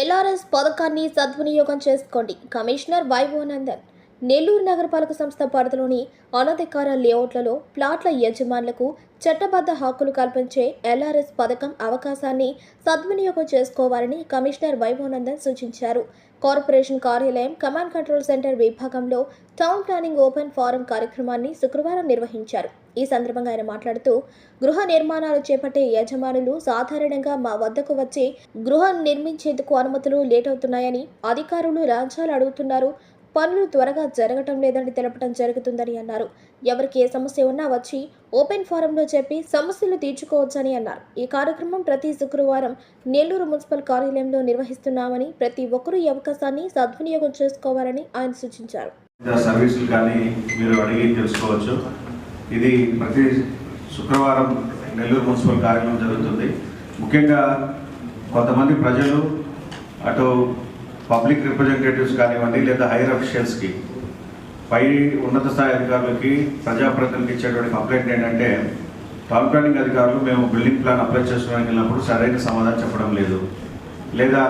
LRS పథకాన్ని సద్వినియోగం చేసుకోండి. కమిషనర్ వైభవనందన్ నెల్లూరు నగరపాలక సంస్థ పరిధిలోని అనధికార లేఅవుట్లలో ప్లాట్ల యజమానులకు చట్టబద్ధ హక్కులు కల్పించే ఎల్ఆర్ఎస్ పథకం అవకాశాన్ని సద్వినియోగం చేసుకోవాలని కమిషనర్ వైభవనందన్ సూచించారు. కార్పొరేషన్ కార్యాలయం కమాండ్ కంట్రోల్ సెంటర్ విభాగంలో టౌన్ ప్లానింగ్ ఓపెన్ ఫారం కార్యక్రమాన్ని శుక్రవారం నిర్వహించారు. ఈ సందర్భంగా ఆయన మాట్లాడుతూ గృహ నిర్మాణాలు చేపట్టే యజమానులు సాధారణంగా మా వద్దకు వచ్చి గృహం నిర్మించేందుకు అనుమతులు లేట్ అవుతున్నాయని అధికారులు లాంఛాలు అడుగుతున్నారు. పనులు త్వరగా జరగటం లేదని తెలపడం జరుగుతుందని అన్నారు. ఎవరికి ఏ సమస్య ఉన్నా వచ్చి ఓపెన్ ఫోరంలో చెప్పి సమస్యలు తీర్చుకోవచ్చని అన్నారు. ఈ కార్యక్రమం ప్రతి శుక్రవారం నెల్లూరు మున్సిపల్ కార్యాలయంలో నిర్వహిస్తున్నామని ప్రతి ఒక్కరూ ఈ అవకాశాన్ని సద్వినియోగం చేసుకోవాలని ఆయన సూచించారు. సర్వీసులు కానీ మీరు అడిగి తెలుసుకోవచ్చు. ఇది ప్రతి శుక్రవారం నెల్లూరు మున్సిపల్ కార్యాలయం జరుగుతుంది. ముఖ్యంగా కొంతమంది ప్రజలు అటు పబ్లిక్ రిప్రజెంటేటివ్స్ కానివ్వండి లేదా హైయర్ అఫీషియల్స్కి పై ఉన్నత స్థాయి అధికారులకి ప్రజాప్రతినిధులకు ఇచ్చేటువంటి కంప్లైంట్ ఏంటంటే టౌన్ ప్లానింగ్ అధికారులు మేము బిల్డింగ్ ప్లాన్ అప్లై చేసుకోవడానికి వెళ్ళినప్పుడు సరైన సమాధానం చెప్పడం లేదు. లేదా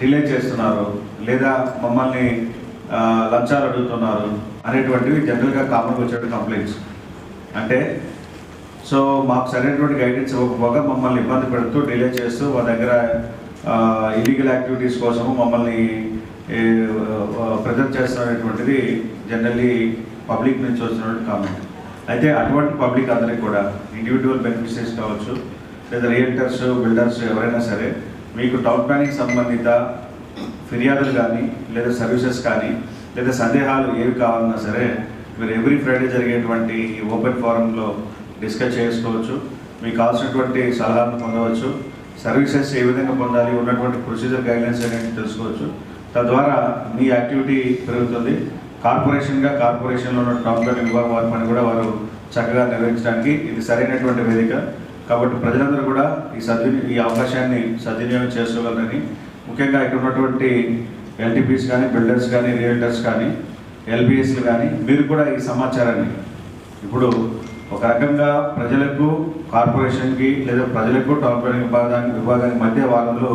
డిలే చేస్తున్నారు లేదా మమ్మల్ని లంచాలు అడుగుతున్నారు అనేటువంటివి జనరల్గా కామన్గా వచ్చేటువంటి కంప్లైంట్స్. అంటే సో మాకు సరైనటువంటి గైడెన్స్ ఇవ్వకపోగా మమ్మల్ని ఇబ్బంది పెడుతూ డిలే చేస్తూ మా దగ్గర ఇలీగల్ యాక్టివిటీస్ కోసము మమ్మల్ని ప్రజెంట్ చేస్తున్నటువంటిది జనరల్లీ పబ్లిక్ నుంచి వస్తున్నటువంటి కామెంట్ అయితే అటువంటి పబ్లిక్ అందరికీ కూడా ఇండివిజువల్ బెనిఫిషరీస్ కావచ్చు లేదా రియల్టర్స్ బిల్డర్స్ ఎవరైనా సరే మీకు టౌన్ ప్లానింగ్ సంబంధిత ఫిర్యాదులు కానీ లేదా సర్వీసెస్ కానీ లేదా సందేహాలు ఏవి కావాలన్నా సరే మీరు ఎవ్రీ ఫ్రైడే జరిగేటువంటి ఈ ఓపెన్ ఫోరంలో డిస్కస్ చేసుకోవచ్చు. మీకు కావాల్సినటువంటి సలహాలను పొందవచ్చు. సర్వీసెస్ ఏ విధంగా పొందాలి ఉన్నటువంటి ప్రొసీజర్ గైడ్లైన్స్ అనేది తెలుసుకోవచ్చు. తద్వారా మీ యాక్టివిటీ పెరుగుతుంది. కార్పొరేషన్గా కార్పొరేషన్లో ఉన్న టౌన్ విభాగం వారి పని కూడా వారు చక్కగా నిర్వహించడానికి ఇది సరైనటువంటి వేదిక. కాబట్టి ప్రజలందరూ కూడా ఈ సద్విని ఈ అవకాశాన్ని సద్వినియోగం చేసుకోగలరని ముఖ్యంగా ఇక్కడ ఉన్నటువంటి ఎల్టీపీస్ కానీ బిల్డర్స్ కానీ రియల్టర్స్ కానీ ఎల్బిఎస్లు కానీ మీరు కూడా ఈ సమాచారాన్ని ఇప్పుడు ఒక రకంగా ప్రజలకు కార్పొరేషన్కి లేదా ప్రజలకు టౌన్ ప్లానింగ్ విభాగానికి విభాగానికి మధ్య వారంలో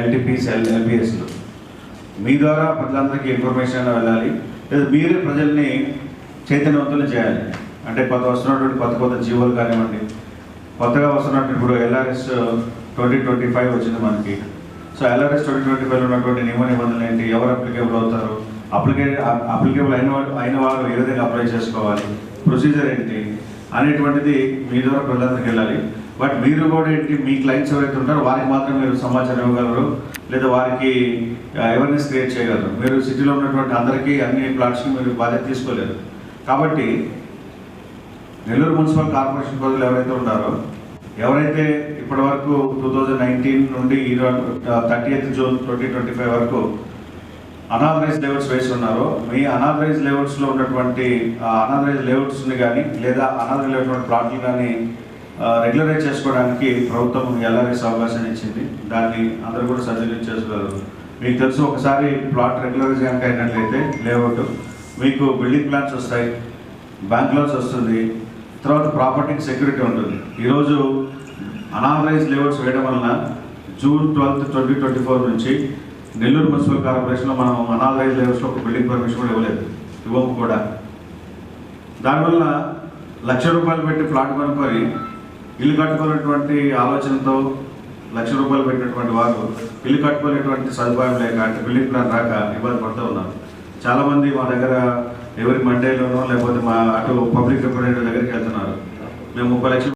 ఎల్టీపీస్ ఎల్ ఎల్బిఎస్లు. మీ ద్వారా ప్రజలందరికీ ఇన్ఫర్మేషన్ వెళ్ళాలి. లేదా మీరే ప్రజల్ని చైతన్యవంతులు చేయాలి. అంటే కొత్త వస్తున్నటువంటి కొత్త కొత్త జీవోలు కానివ్వండి కొత్తగా వస్తున్నటువంటి ఇప్పుడు ఎల్ఆర్ఎస్ ట్వంటీ ట్వంటీ ఫైవ్ వచ్చింది మనకి. So LRS twenty twenty five ఉన్నటువంటి నియమ నిబంధనలు ఏంటి? ఎవరు అప్లికేబుల్ అవుతారు? అప్లికే అప్లికేబుల్ అయిన వాళ్ళు అయిన వాళ్ళు ఏ విధంగా అప్లై చేసుకోవాలి? ప్రొసీజర్ ఏంటి? అనేటువంటిది మీ ద్వారా ప్రజలందరికి వెళ్ళాలి. బట్ మీరు కూడా ఏంటి మీ క్లయింట్స్ ఎవరైతే ఉంటారో వారికి మాత్రం మీరు సమాచారం ఇవ్వగలరు. లేదా వారికి అవేర్నెస్ క్రియేట్ చేయగలరు. మీరు సిటీలో ఉన్నటువంటి అందరికీ అన్ని ప్లాట్స్కి మీరు బాధ్యత తీసుకోలేరు. కాబట్టి నెల్లూరు మున్సిపల్ కార్పొరేషన్ ప్రజలు ఎవరైతే ఉన్నారో ఎవరైతే ఇప్పటి వరకు టూ థౌజండ్ నైన్టీన్ నుండి ఈ thirty June twenty twenty five వరకు అనాథరైజ్ లేఅవుట్స్ వేసి ఉన్నారో. మీ అనాథరైజ్ లేఅవుట్స్లో ఉన్నటువంటి అనాథరైజ్ లేఅవుట్స్ని కానీ లేదా అనాథరైజ్ లేనటువంటి ప్లాట్లు కానీ రెగ్యులరైజ్ చేసుకోవడానికి ప్రభుత్వం ఎల్ఆర్ఎస్ అవకాశం ఇచ్చింది. దాన్ని అందరూ కూడా సద్వినియోగం చేసుకోగలరు. మీకు తెలుసు ఒకసారి ప్లాట్ రెగ్యులరైజ్ కనుక అయినట్లయితే లేఅవుట్ మీకు బిల్డింగ్ ప్లాన్స్ వస్తాయి బ్యాంక్ లోన్స్ వస్తుంది తర్వాత ప్రాపర్టీకి సెక్యూరిటీ ఉంటుంది. ఈరోజు అనాథరైజ్ లేఅవుట్స్ వేయడం వలన June twelfth twenty twenty four నుంచి నెల్లూరు మున్సిపల్ కార్పొరేషన్లో మనం అనాథరైజ్ లెవెల్స్లో ఒక బిల్డింగ్ పర్మిషన్ కూడా ఇవ్వలేదు. ఇవ్వము కూడా. దానివల్ల లక్ష రూపాయలు పెట్టి ప్లాట్ కొనుక్కొని ఇల్లు కట్టుకునేటువంటి ఆలోచనతో లక్ష రూపాయలు పెట్టినటువంటి వారు ఇల్లు కట్టుకునేటువంటి సదుపాయం లేక అంటే బిల్డింగ్ ప్లాన్ రాక ఇబ్బంది పడుతూ ఉన్నారు. చాలామంది మా దగ్గర ఎవరి మండేలోనో లేకపోతే మా అటు పబ్లిక్ రిప్రజెంటేటివ్ దగ్గరికి వెళ్తున్నారు. మేము ముప్పై లక్షలు